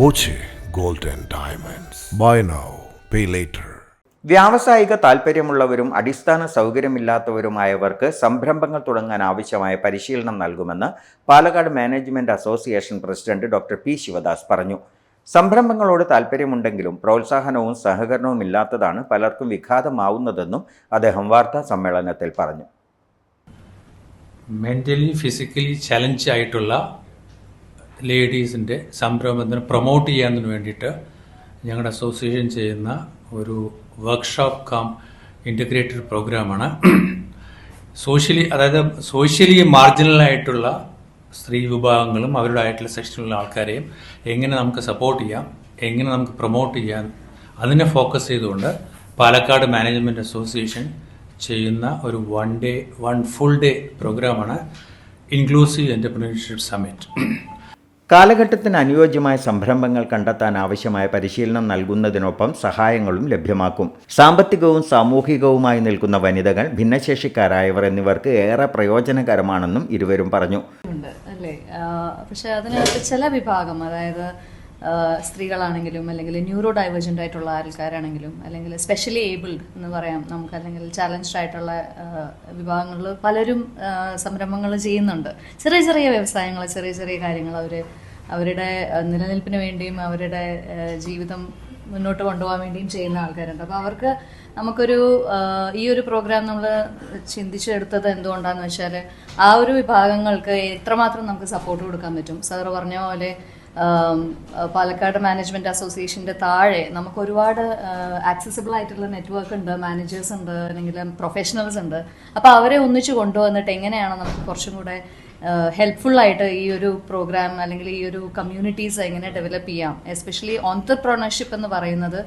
Boche gold and Diamonds. Buy now, pay later. വ്യാവസായിക താൽപ്പര്യമുള്ളവരും അടിസ്ഥാന സൗകര്യമില്ലാത്തവരുമായവർക്ക് സംരംഭങ്ങൾ തുടങ്ങാൻ ആവശ്യമായ പരിശീലനം നൽകുമെന്ന് Palakkad management association president doctor P Sivadas പറഞ്ഞു സംരംഭങ്ങളോട് താൽപ്പര്യമുണ്ടെങ്കിലും പ്രോത്സാഹനവും സഹകരണവും ഇല്ലാത്തതാണ് പലർക്കും വിഘാതമാവുന്നതെന്നും അദ്ദേഹം വാർത്താ സമ്മേളനത്തിൽ പറഞ്ഞു മെന്റലി ഫിസിക്കലി ചലഞ്ച് ആയിട്ടുള്ള ലേഡീസിന്റെ സംരംഭത്തിന് പ്രൊമോട്ട് ചെയ്യാൻ വേണ്ടിയിട്ട് ഞങ്ങളുടെ അസോസിയേഷൻ ചെയ്യുന്ന ഒരു വർക്ക്ഷോപ്പ് കം ഇന്റഗ്രേറ്റഡ് പ്രോഗ്രാമാണ് സോഷ്യലി അതായത് സോഷ്യലി മാർജിനലായിട്ടുള്ള സ്ത്രീ വിഭാഗങ്ങളും അവരുടെ ആയിട്ടുള്ള സെക്ഷനിലുള്ള ആൾക്കാരെയും എങ്ങനെ നമുക്ക് സപ്പോർട്ട് ചെയ്യാം എങ്ങനെ നമുക്ക് പ്രൊമോട്ട് ചെയ്യാം അതിനെ ഫോക്കസ് ചെയ്തുകൊണ്ട് പാലക്കാട് മാനേജ്മെന്റ് അസോസിയേഷൻ ചെയ്യുന്ന ഒരു one day one full day പ്രോഗ്രാമാണ് ഇൻക്ലൂസീവ് എന്റർപ്രീനർഷിപ്പ് സമ്മിറ്റ് കാലഘട്ടത്തിന് അനുയോജ്യമായ സംരംഭങ്ങൾ കണ്ടെത്താൻ ആവശ്യമായ പരിശീലനം നൽകുന്നതിനൊപ്പം സഹായങ്ങളും ലഭ്യമാക്കും. സാമ്പത്തികവും സാമൂഹികവുമായി നിൽക്കുന്ന വനിതകൾ ഭിന്നശേഷിക്കാരായവർ എന്നിവർക്ക് ഏറെ പ്രയോജനകരമാണെന്നും ഇരുവരും പറഞ്ഞു. പക്ഷേ അതിനകത്ത് ചില വിഭാഗം അതായത് സ്ത്രീകളാണെങ്കിലും അല്ലെങ്കിൽ ന്യൂറോ ഡൈവേർജന്റ് ആയിട്ടുള്ള ആൾക്കാരാണെങ്കിലും അല്ലെങ്കിൽ സ്പെഷ്യലി ഏബിൾഡ് എന്ന് പറയാം നമുക്ക് അല്ലെങ്കിൽ ചാലഞ്ച്ഡ് ആയിട്ടുള്ള വിഭാഗങ്ങളിൽ പലരും സംരംഭങ്ങൾ ചെയ്യുന്നുണ്ട്. ചെറിയ ചെറിയ വ്യവസായങ്ങൾ ചെറിയ ചെറിയ കാര്യങ്ങൾ അവർ അവരുടെ നിലനിൽപ്പിന് വേണ്ടിയും അവരുടെ ജീവിതം മുന്നോട്ട് കൊണ്ടുപോകാൻ വേണ്ടിയും ചെയ്യുന്ന ആൾക്കാരുണ്ട്. അപ്പോൾ അവർക്ക് നമുക്കൊരു ഈ ഒരു പ്രോഗ്രാം നമ്മൾ ചിന്തിച്ചെടുത്തത് എന്തുകൊണ്ടാന്ന് വെച്ചാൽ ആ ഒരു വിഭാഗങ്ങൾക്ക് എത്രമാത്രം നമുക്ക് സപ്പോർട്ട് കൊടുക്കാൻ പറ്റും? സാറ് പറഞ്ഞ പോലെ പാലക്കാട് മാനേജ്മെന്റ് അസോസിയേഷന്റെ താഴെ നമുക്ക് ഒരുപാട് ആക്സസിബിൾ ആയിട്ടുള്ള നെറ്റ്വർക്ക് ഉണ്ട് മാനേജേഴ്സ് ഉണ്ട് അല്ലെങ്കിൽ പ്രൊഫഷണൽസ് ഉണ്ട്. അപ്പോൾ അവരെ ഒന്നിച്ചു കൊണ്ടുവന്നിട്ട് എങ്ങനെയാണ് നമുക്ക് കുറച്ചും കൂടെ ഹെൽപ്ഫുൾ ആയിട്ട് ഈ ഒരു പ്രോഗ്രാം അല്ലെങ്കിൽ ഈ ഒരു കമ്മ്യൂണിറ്റീസ് എങ്ങനെ ഡെവലപ്പ് ചെയ്യാം? എസ്പെഷ്യലി ഓൺടർപ്രണർഷിപ്പ് എന്ന് പറയുന്നത്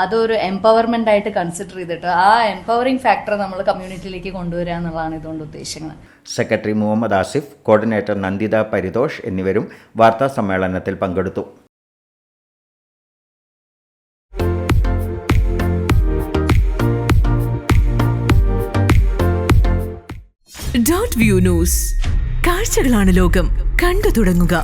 അതൊരു എംപവർമെന്റ് ആയിട്ട് കൺസിഡർ ചെയ്തിട്ട് ആ എംപവറിംഗ് ഫാക്ടർ നമ്മൾ കമ്മ്യൂണിറ്റിയിലേക്ക് കൊണ്ടുവരിക എന്നുള്ളതാണ് ഇതുകൊണ്ട് ഉദ്ദേശിക്കുന്നത്. സെക്രട്ടറി മുഹമ്മദ് ആസിഫ് കോർഡിനേറ്റർ നന്ദിത പരിതോഷ് എന്നിവരും വാർത്താ സമ്മേളനത്തിൽ പങ്കെടുത്തു. ഡോട്ട് വ്യൂ ന്യൂസ് കാഴ്ചകളാണ് ലോകം. കണ്ടു തുടങ്ങുക.